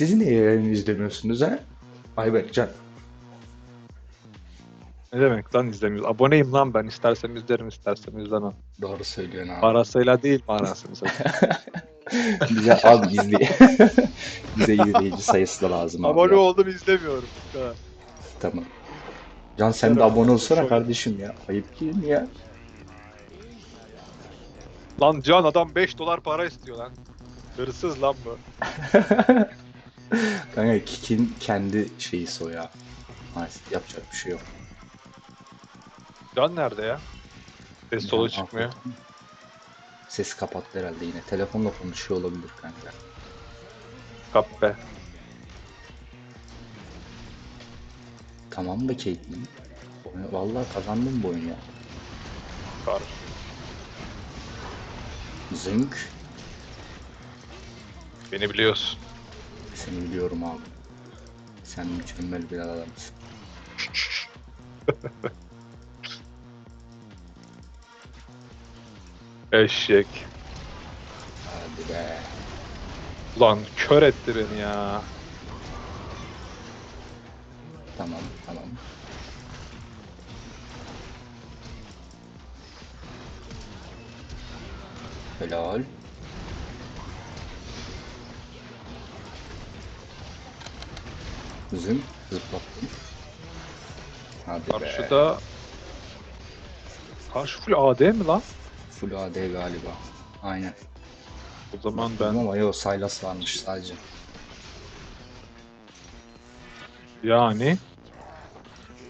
Siz niye yayını izlemiyorsunuz ha? Ayberk Can. Ne demek lan izlemiyoruz? Aboneyim lan ben. İstersem izlerim, istersem izlemem. Doğru söylüyorsun abi. Parasıyla değil manasını satayım. Bize abi izley. Bize izleyici sayısı da lazım abi. Abone oldum izlemiyorum. Ha. Tamam. Can sen de abone olsana kardeşim ya. Ayıp değil mi ya? Lan Can adam 5 dolar para istiyor lan. Hırsız lan bu. Kanka Kik'in kendi şeyi o ya. Maalesef yapacak bir şey yok. Can nerede ya? Ses solu Can çıkmıyor. Sesi kapattı herhalde yine. Telefonla konuşuyor olabilir kanka. Kap be. Tamam da Caitlyn. Vallahi kazandım bu oyunu ya. Karşı. Zınk. Beni biliyorsun. Seni biliyorum abi. Sen mükemmel bir adamsın. Eşek. Hadi be. Ulan kör etti beni ya. Tamam tamam. Helal. Zın zıplattım. Hadi be. Karşıda... Karşı full AD mi lan? Full AD galiba. Aynen. O zaman ben Ama yok Sylas varmış sadece. yani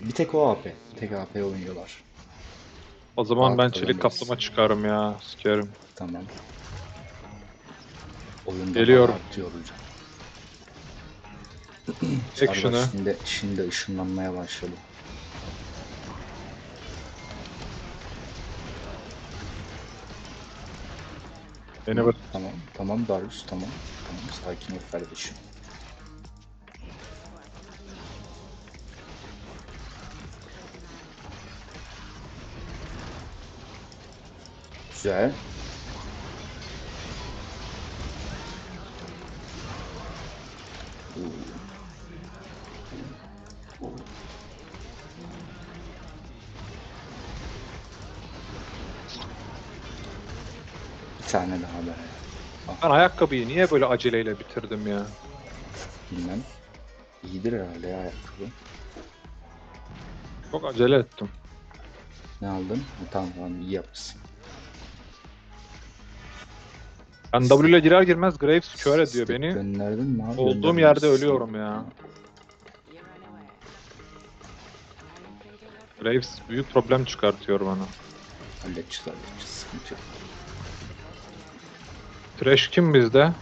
Bir tek o AP. Bir tek AP oynuyorlar. o zaman ben Rahat çelik kaplama çıkarım ya. Sikerim. Tamam. Oyunda Geliyorum. bayağı hocam. Sarbaş Şimdi, şimdi ışınlanmaya başladı. Beni bak. Tamam, tamam Darius, tamam. Tamam, sakin ol kardeşim. Güzel. Tane daha be. Ben ayakkabıyı niye böyle aceleyle bitirdim ya? Bilmem. İyidir herhalde ya ayakkabı. Çok acele ettim. Ne aldın? Ha, Tamam tamam iyi yapmışsın. Ben W ile girer girmez Graves kör ediyor Step beni. Gönderdin mi abi? Olduğum yerde ölüyorum ya. Graves büyük problem çıkartıyor bana. Halledeceğiz halledeceğiz. Sıkıntı yok. Trash kim bizde?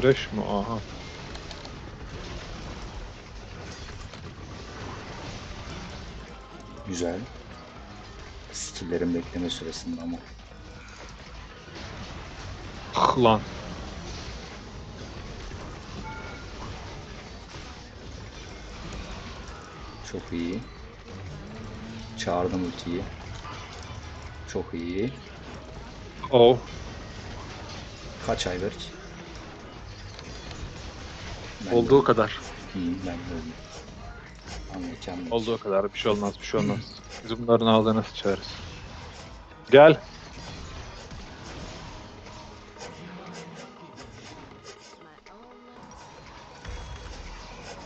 Trash mı? Aha. Güzel. Skill'lerin bekleme süresinde ama. Ah lan. Çok iyi. Çağırdım ultiyi. Çok iyi. Oh. Kaç Ayberk? Ben Olduğu kadar. İyiyim ben de mükemmel. Olduğu kadar. Bir şey olmaz, bir şey olmaz. Biz bunların ağzına sıçarız. Gel.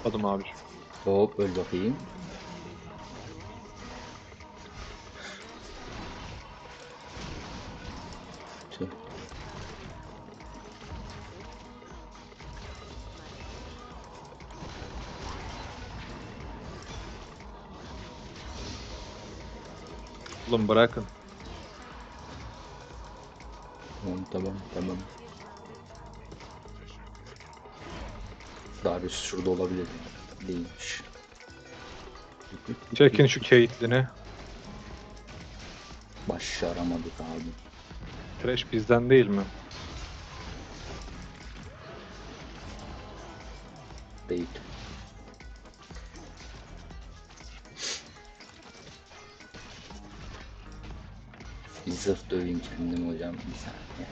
Adım abi. Hop öl bakayım. Oğlum bırakın. Tamam tamam tamam. Darius şurada olabilir. Değilmiş. Çekin şu Caitlyn'i. Başaramadık abi. Trash bizden değil mi? Değil. Bir zırh döveyim kendim hocam bir saniye.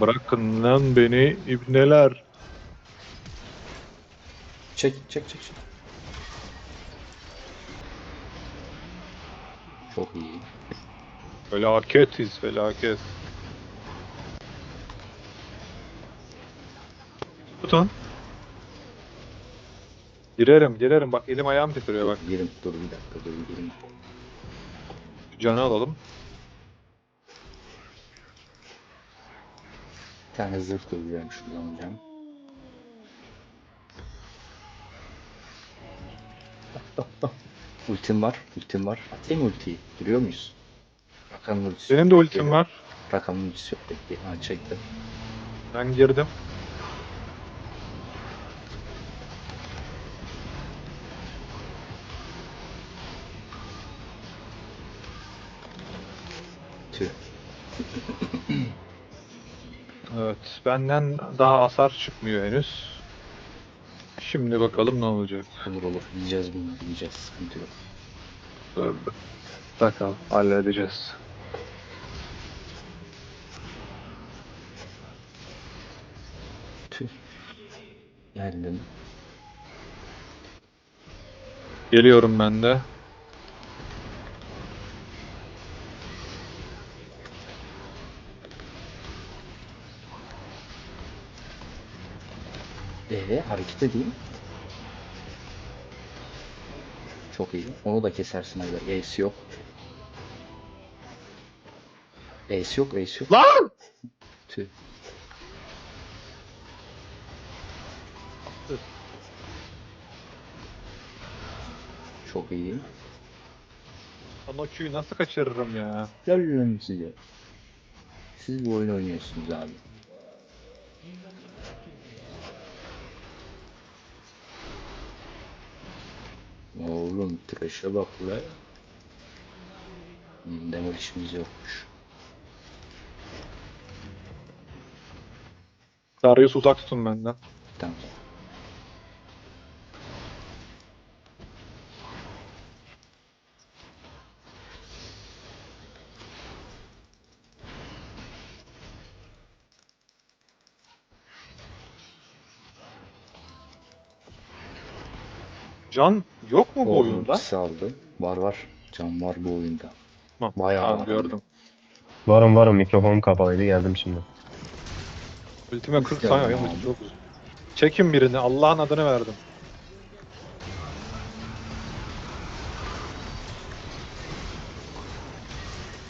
Bırakın lan beni ibneler. Çek çek çek çek. Çok iyi. Felaketiz felaket. Tutun. Girerim girerim bak elim ayağım titriyor bak. Girim dur bir dakika dur girim. Canı alalım. Bir tane zırh döveceğim şuradan hocam. Ultim var, ultim var. Atayım ultiyi. Duruyor muyuz? Rakamın ultisi. Benim de ultim var. Rakamın ultisi yok. Bekle. Ha çektim. Ben girdim. Evet benden daha hasar çıkmıyor henüz. Şimdi bakalım ne olacak. Olur olur. Yiyeceğiz bunu. Yiyeceğiz. Sıkıntı yok. Bakalım halledeceğiz. Tüh. Geldim. Geliyorum ben de. Ee, hareket edeyim. Çok iyi. Onu da kesersin abi. Ace yok. Ace yok, ace yok. Lan! Tüh. Çok iyi. Lan o Q'yu nasıl kaçırırım ya? Lan size. Siz bu oyunu oynuyorsunuz abi. Oğlum tıraşa bak la. Hmm, Demolişimiz yokmuş. Darius uzak tutun benden. Tamam. Can yok mu bu Oğlum, oyunda? ikisi aldı. Var var. Can var bu oyunda. Tamam, Bayağı tamam, var. gördüm. Varım varım mikrofonum kapalıydı geldim şimdi. Ultime 40 Geldim saniye abi. çok uzun. Çekin birini Allah'ın adını verdim.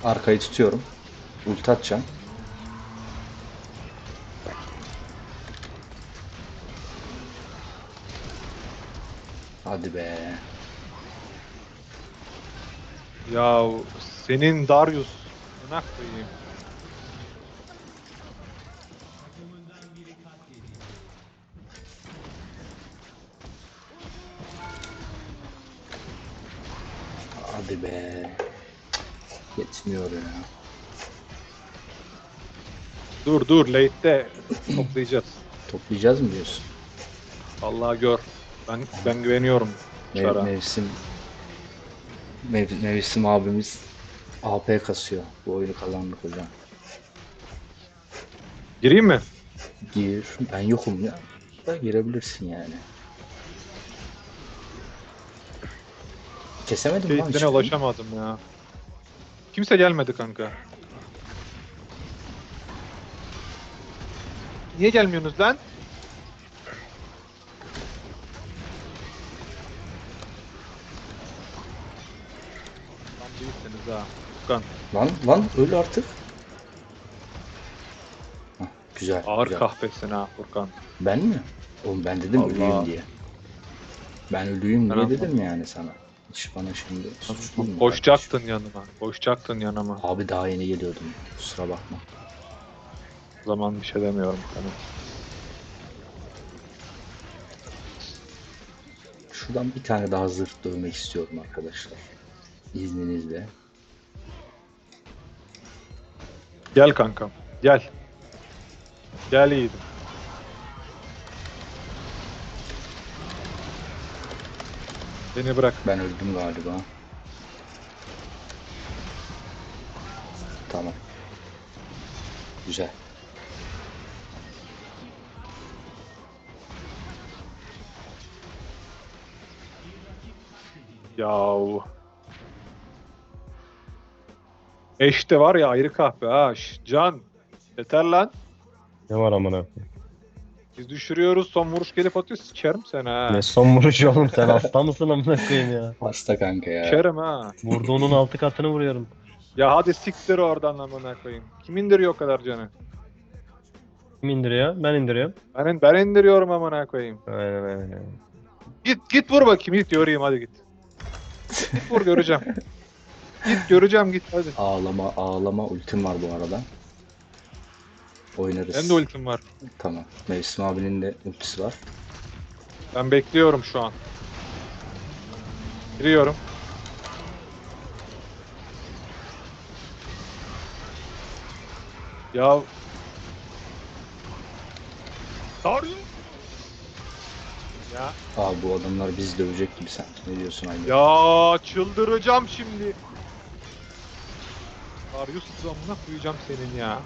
Arkayı tutuyorum. Ulti atacağım. Hadi be. Ya senin Darius. Ne koyayım? Hadi be. Yetmiyor ya. Dur dur late'de toplayacağız. Toplayacağız mı diyorsun? Vallahi gör. Ben ben güveniyorum. Mev- Çara. mevsim Mev- mevsim abimiz AP kasıyor. Bu oyunu kazandık hocam. Gireyim mi? Gir. Ben yokum ya. Da girebilirsin yani. Kesemedim lan Caitlyn'e hiçbirini. ulaşamadım ya. Kimse gelmedi kanka. Niye gelmiyorsunuz lan? Lan değilsiniz ha. Furkan. Lan lan öl artık. Hah, güzel. Ağır güzel. kahpesin ha Furkan. Ben mi? Oğlum ben dedim Allah. ölüyüm diye. Ben ölüyüm diye dedim yani sana. Hiç bana şimdi suçlayayım mı Koşacaktın yanıma. Koşacaktın yanıma. Abi daha yeni geliyordum. Kusura bakma. O zaman bir şey demiyorum sana. Şuradan bir tane daha zırh dövmek istiyorum arkadaşlar. İzninizle. Gel kankam. Gel. Gel yiğidim. Beni bırak. Ben öldüm galiba. Tamam. Güzel. Yahu. Eşte var ya ayrı kahve ha. Şş, Can. Yeter lan. Ne var amına koyayım? Biz düşürüyoruz son vuruş gelip atıyor. Sikerim seni ha. Ne son vuruş oğlum sen hasta mısın amına koyayım ya? Hasta kanka ya. Sikerim ha. Vurduğunun altı katını vuruyorum. Ya hadi siktir oradan amına koyayım. Kim indiriyor o kadar canı? Kim indiriyor? Ben indiriyorum. Ben, ben indiriyorum amına koyayım. Aynen aynen. Git git vur bakayım git göreyim hadi git. Git vur göreceğim. git göreceğim git hadi. Ağlama ağlama ultim var bu arada. Oynarız. Benim de ultim var. Tamam. Mevsim abinin de ultisi var. Ben bekliyorum şu an. Giriyorum. Ya Darius! Ya Abi bu adamlar bizi dövecek gibi sanki. Ne diyorsun Aydın? ya çıldıracağım şimdi. Darius zamına koyacağım senin ya.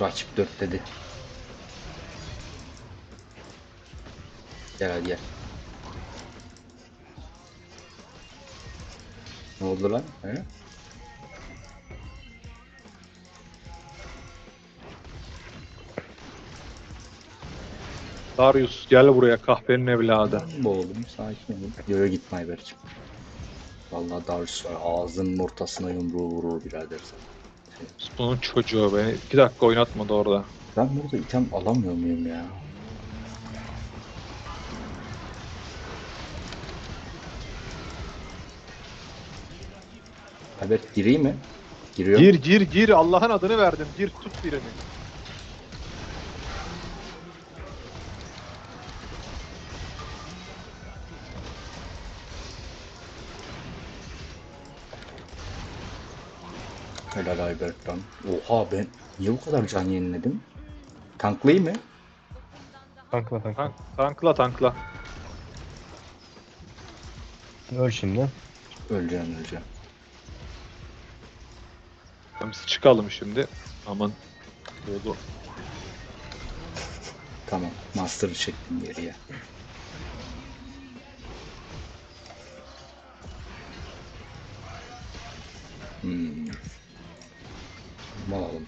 Rakip 4 dedi. Gel hadi gel. Ne oldu lan? He? Darius gel buraya kahvenin evladı. Boğuldum sakin olun. Yoyo gitme Ayberk'im. Vallahi Darius var ağzının ortasına yumruğu vurur birader sana. Bunun çocuğu beni iki dakika oynatmadı orada. Ben burada item alamıyor muyum ya? Ayberk gireyim mi? Giriyor. Gir gir gir Allah'ın adını verdim. Gir tut birini. Helal Ayberk'ten. Oha ben niye bu kadar can yeniledim? Tanklayayım mı? Tankla tankla. Tank, tankla tankla. Öl şimdi. Öleceğim öleceğim. Biz çıkalım şimdi. Aman. Oldu. Tamam. Master'ı çektim geriye. Hmm. Alalım.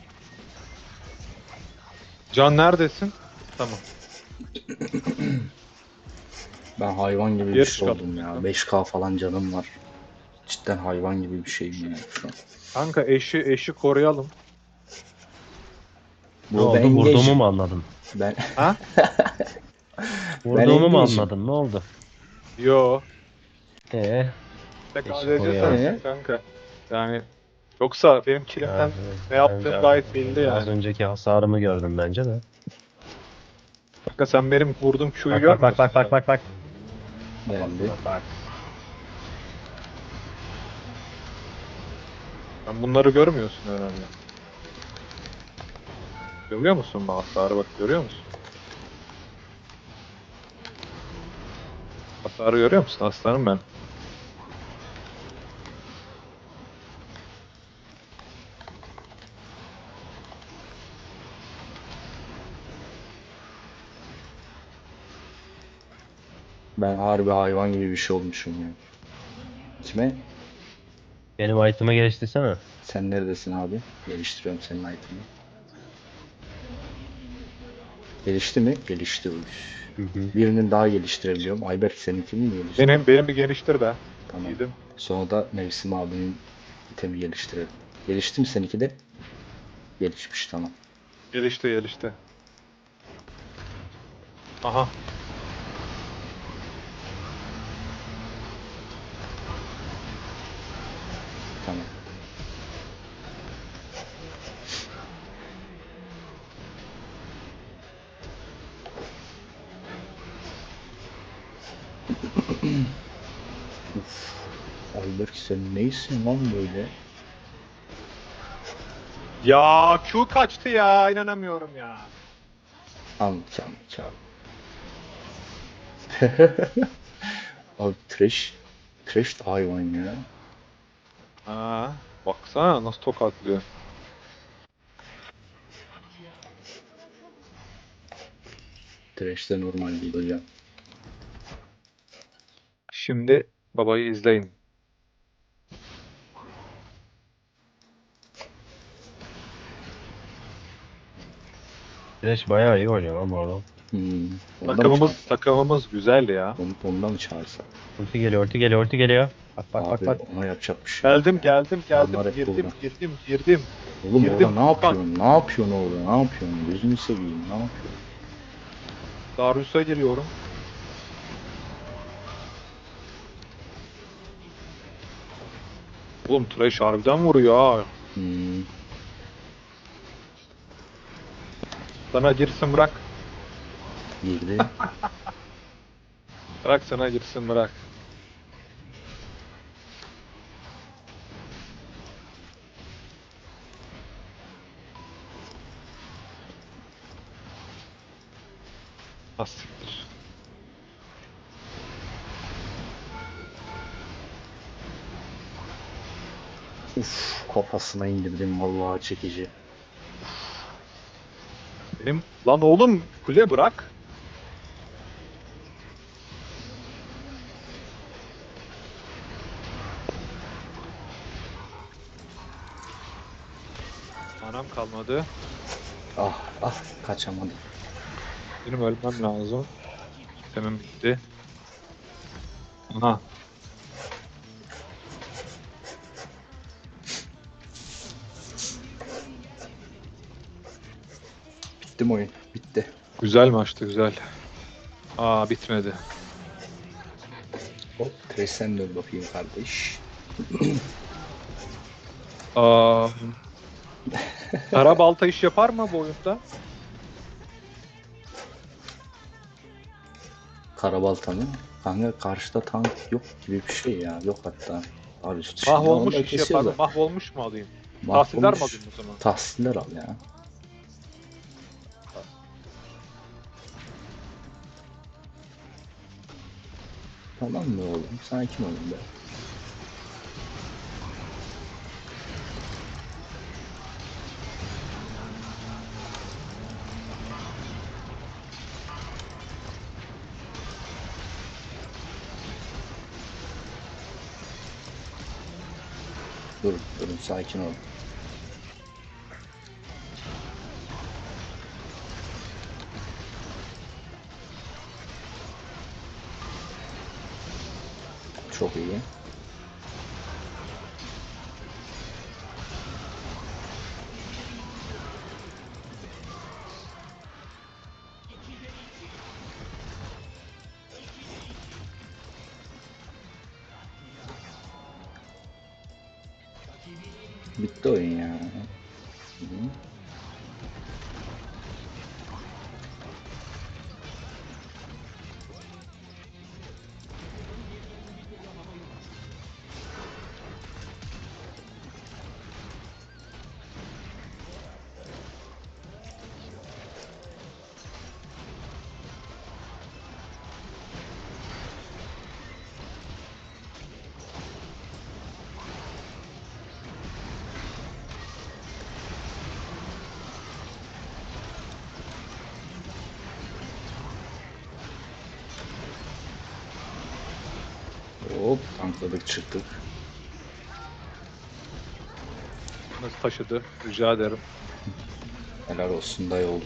Can neredesin? Tamam. Ben hayvan gibi bir şey oldum ya. 5k falan canım var. Cidden hayvan gibi bir şeyim ya şu an. Kanka eşi eşi koruyalım. Ne Bu oldu? ben Vurduğumu mu anladın? Ben Ha? Vurduğumu mu anladın? Ne oldu? Yo. Ee, Tek Eşi ADC sensin kanka. Yani yoksa benim kilimden ya, ne yaptığım ben- gayet belli Az yani. önceki hasarımı gördüm bence de. Kanka sen benim vurduğum Q'yu bak bak bak bak bak bak. beğendi. Bak. Sen bunları görmüyorsun herhalde. Görüyor musun bu hasarı bak görüyor musun? Hasarı görüyor musun aslanım ben? Ben harbi hayvan gibi bir şey olmuşum ya. Kime? Benim item'ı geliştirsene. Sen neredesin abi? Geliştiriyorum senin item'ı. Gelişti mi? Gelişti. Hı hı. Birinin daha geliştirebiliyorum. Ayberk seninkini mi gelişti? Benim benim bir geliştir be. Tamam. Yedim. Sonra da Mevsim abinin itemi geliştirelim. Gelişti mi seninki de? Gelişmiş tamam. Gelişti gelişti. Aha. Tamam. Uf. Albert sen neysin lan böyle? Ya Q kaçtı ya inanamıyorum ya. Anlayacağım anlayacağım. Abi trash. Trash hayvan ya. Ha, baksana nasıl tokatlıyor. Trash de normal değil hocam. Şimdi babayı izleyin. Güneş bayağı iyi oynuyor lan bu arada. Hmm. Ondan mı Takımımız çağır- takımımız güzel ya. Onu- Ondan mı çağırsak? Ulti geliyor, ulti geliyor, ulti geliyor. Bak bak Abi bak bak. ona yapacak bir şey. Geldim geldim geldim girdim burada. girdim girdim. Oğlum girdim. orada ne yapıyorsun? Ne yapıyorsun orada? Ne yapıyorsun? Gözünü seveyim. Ne yapıyorsun? Darius'a giriyorum. Oğlum Thresh harbiden vuruyor ha. Hmm. Sana girsin bırak. Girdi. Bırak sana girsin bırak. Az siktir. Uf kafasına indirdim vallahi çekici. Benim lan oğlum kule bırak. Anam kalmadı. Ah ah kaçamadım. Benim ölmem lazım. Temim bitti. Aha. Bitti mi oyun? Bitti. Güzel maçtı güzel. Aa bitmedi. Hop dön bakayım kardeş. Aa, Kara balta iş yapar mı bu oyunda? Karabalta mı? Kanka karşıda tank yok gibi bir şey ya. Yok hatta. Abi dışında Mahvolmuş onu da iş yapar mı? kesiyorlar. Mahvolmuş mu alayım? Tahsiller mi Mahvolmuş. alayım o zaman? Tahsiller al ya. Tamam mı oğlum? Sakin olun be. Sakin olun. Çok iyi. Hop tankladık çıktık. Nasıl taşıdı? Rica ederim. Helal olsun dayı oldu.